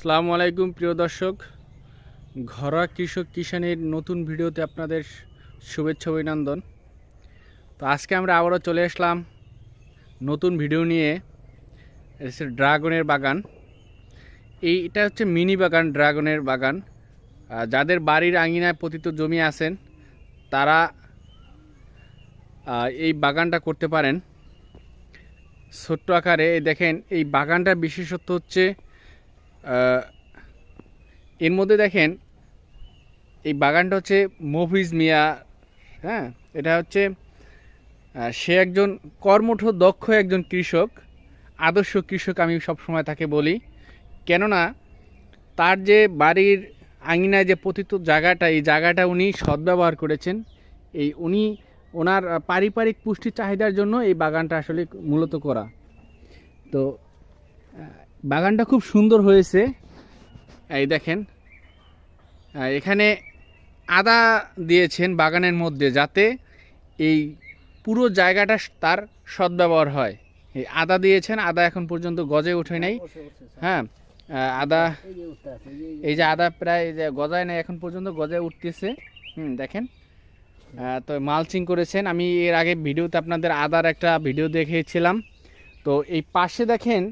আসসালামু আলাইকুম, প্রিয় দর্শক। ঘরোয়া কৃষক কিষানের নতুন ভিডিওতে আপনাদের শুভেচ্ছা অভিনন্দন। তো আজকে আমরা আবারও চলে আসলাম নতুন ভিডিও নিয়ে। এটা ড্রাগনের বাগান। এই এটা হচ্ছে মিনি বাগান, ড্রাগনের বাগান। যাদের বাড়ির আঙিনায় পতিত জমি আছেন, তারা এই বাগানটা করতে পারেন। ছোট্ট আকারে। দেখেন, এই বাগানটা বিশেষত্ব হচ্ছে এর মধ্যে দেখেন, এই বাগানটা হচ্ছে মফিজ মিয়া হ্যাঁ? এটা হচ্ছে সে একজন কর্মঠ, দক্ষ একজন কৃষক, আদর্শ কৃষক আমি সবসময় তাকে বলি। কেননা, তার যে বাড়ির আঙিনায় যে পতিত জায়গাটা, এই জায়গাটা উনি সদ্ব্যবহার করেছেন। এই উনি ওনার পারিবারিক পুষ্টি চাহিদার জন্য এই বাগানটা আসলে মূলত করা। তো বাগানটা খুব সুন্দর হয়েছে। এই দেখেন। এখানে আদা দিয়েছেন বাগানের মধ্যে যাতে এই পুরো জায়গাটা তার সদ্ব্যবহার হয়। এই আদা দিয়েছেন আদা এখন পর্যন্ত গজে ওঠে নাই। হ্যাঁ আদা এই যে আদা প্রায় যে গজায় নাই এখন পর্যন্ত গজায় উঠতেছে। হুম দেখেন। তো মালচিং করেছেন। আমি এর আগে ভিডিওতে আপনাদের আদার একটা ভিডিও দেখিয়েছিলাম তো এই পাশে দেখেন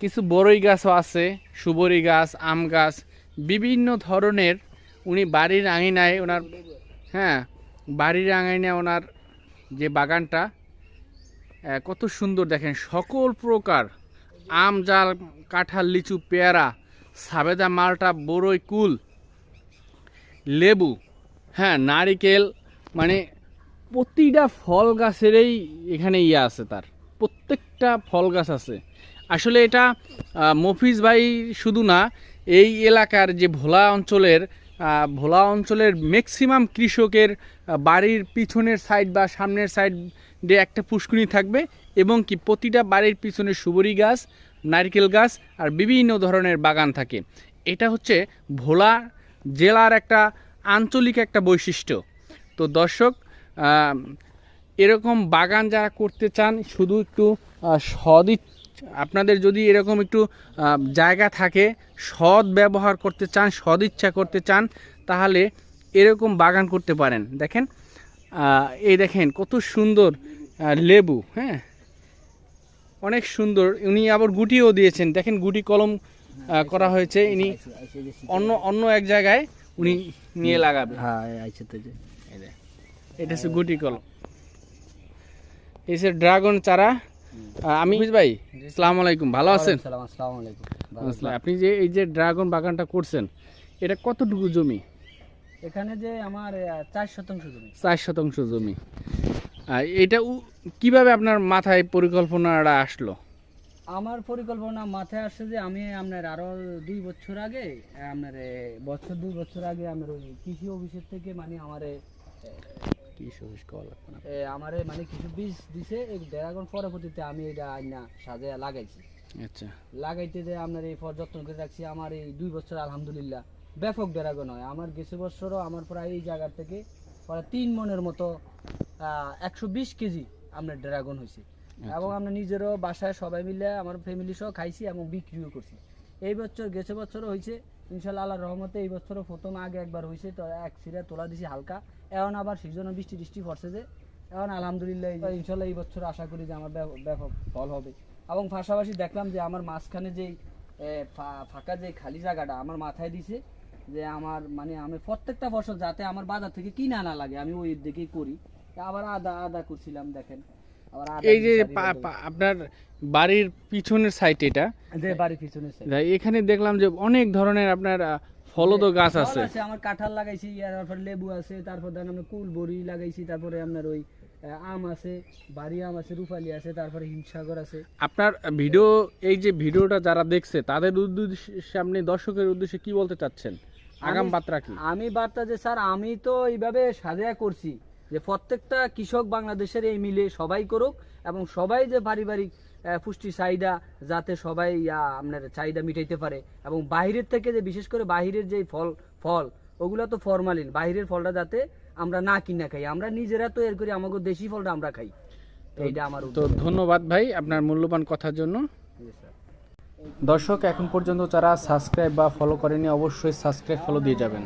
কিছু বড়ই গাছও আছে সুবরি গাছ, আম গাছ, বিভিন্ন ধরনের উনি বাড়ির আঙিনায় ওনার হ্যাঁ বাড়ির আঙিনায় ওনার যে বাগানটা কত সুন্দর দেখেন, সকল প্রকার আম জাল, কাঁঠাল, লিচু, পেয়ারা, সাবেদা, মালটা বড়ই কুল, লেবু হ্যাঁ নারিকেল মানে প্রতিটা ফল গাছেরই এখানে ইয়ে আছে তার, প্রত্যেকটা ফল গাছ আছে। আসলে এটা মফিজ ভাই শুধু না এই এলাকার যে ভোলা অঞ্চলের ভোলা অঞ্চলের ম্যাক্সিমাম কৃষকের বাড়ির পিছনের সাইড বা সামনের সাইড দিয়ে একটা পুষ্কুনি থাকবে এবং কি প্রতিটা বাড়ির পিছনে সুবরি গাছ নারকেল গাছ আর বিভিন্ন ধরনের বাগান থাকে। এটা হচ্ছে ভোলা জেলার একটা আঞ্চলিক একটা বৈশিষ্ট্য। তো দর্শক এরকম বাগান যারা করতে চান শুধু একটু আহ, সদ ইচ- আপনাদের যদি এরকম একটু জায়গা থাকে সৎ ব্যবহার করতে চান সদ ইচ্ছা করতে চান তাহলে এরকম বাগান করতে পারেন। দেখেন এই দেখেন কত সুন্দর লেবু হ্যাঁ? অনেক সুন্দর। উনি আবার গুটিও দিয়েছেন। দেখেন গুটি কলম করা হয়েছে। ইনি অন্য অন্য এক জায়গায় উনি নিয়ে লাগাবে হ্যাঁ এটা হচ্ছে গুটি কলম। এই ড্রাগন চারা আমি ভাই আসসালামু আলাইকুম ভালো আছেন? আসসালামু আলাইকুম আপনি যে এই যে ড্রাগন বাগানটা করছেন এটা কতটুকু জমি? এখানে যে আমার চার শতাংশ জমি। চার শতাংশ জমি। এটা কীভাবে আপনার মাথায় পরিকল্পনাটা আসলো? আমার পরিকল্পনা মাথায় আসছে যে আমি আপনার আরও দুই বছর আগে আপনার বছর দুই বছর আগে আমার ওই কৃষি অফিসের থেকে মানে আমারে কি সবুজ কল আমারে মানে কিছু বীজ দিছে এই ড্রাগন পরবর্তীতে আমি এটা আইনা সাজায় লাগাইছি। আচ্ছা। লাগাইতে যে আপনার এই যত্ন করে রাখছি আমার এই দুই বছর আলহামদুলিল্লাহ ব্যাপক ড্রাগন হয়। আমার গেছে বছরও আমার প্রায় এই জায়গার থেকে প্রায় তিন মনের মতো একশো বিশ কেজি আপনার ড্রাগন হয়েছে। এবং আমরা নিজেরও বাসায় সবাই মিলে আমার ফ্যামিলি সহ খাইছি এবং বিক্রিও করছি। এই বছর গেছে বছরও হয়েছে ইনশাল্লাহ রহমতে এই বছরও প্রথম আগে একবার হয়েছে তো এক সিরা তোলা দিছি হালকা। এখন আবার সিজনে বৃষ্টি বৃষ্টি পড়ছে যে, এখন আলহামদুলিল্লাহ ইনশাল্লাহ এই বছর আশা করি যে আমার ব্যাপ- ব্যাপক ফল হবে। এবং পাশাপাশি দেখলাম যে আমার মাঝখানে যেই ফাঁকা যে খালি জায়গাটা আমার মাথায় দিছে যে আমার মানে আমি প্রত্যেকটা ফসল যাতে আমার বাজার থেকে কিনে আনা লাগে, আমি ওই দিকেই করি। আবার আদা আদা করছিলাম, দেখেন। এই যে আপনার বাড়ির পিছনের সাইড এটা। বাড়ির পিছনে side। তা এখানে দেখলাম যে অনেক ধরনের আপনার ফলদ গাছ আছে। আছে আমার কাঁঠাল লাগাইছি তারপর লেবু আছে তারপর ধরেন আমরা কুল বড়ি লাগাইছি তারপরে আপনার ওই আম আছে বাড়ি আম আছে রূপালি আছে তারপরে হিমসাগর আছে। আপনার ভিডিও এই যে ভিডিওটা যারা দেখছে তাদের উদ্দেশ্যে আপনি দর্শকের উদ্দেশ্যে কি বলতে চাচ্ছেন? আগাম বার্তা কি? আমি বার্তা যে স্যার আমি তো এইভাবে সাজায়া করছি। যে প্রত্যেকটা কৃষক বাংলাদেশের এই মিলে সবাই করুক এবং সবাই যে পারিবারিক আহ, পুষ্টি চাহিদা যাতে সবাই আপনার চাহিদা মিটাইতে পারে এবং বাইরের থেকে যে বিশেষ করে বাইরের যে ফল ফল ওগুলো তো ফরমালিন বাইরের ফলটা যাতে আমরা না কিনা খাই। আমরা নিজেরা তৈরি করি আমাকে দেশি ফলটা আমরা খাই। এইটা আমার তো ধন্যবাদ ভাই আপনার মূল্যবান কথার জন্য। দর্শক এখন পর্যন্ত যারা সাবস্ক্রাইব বা ফলো করেনি অবশ্যই সাবস্ক্রাইব ফলো দিয়ে যাবেন।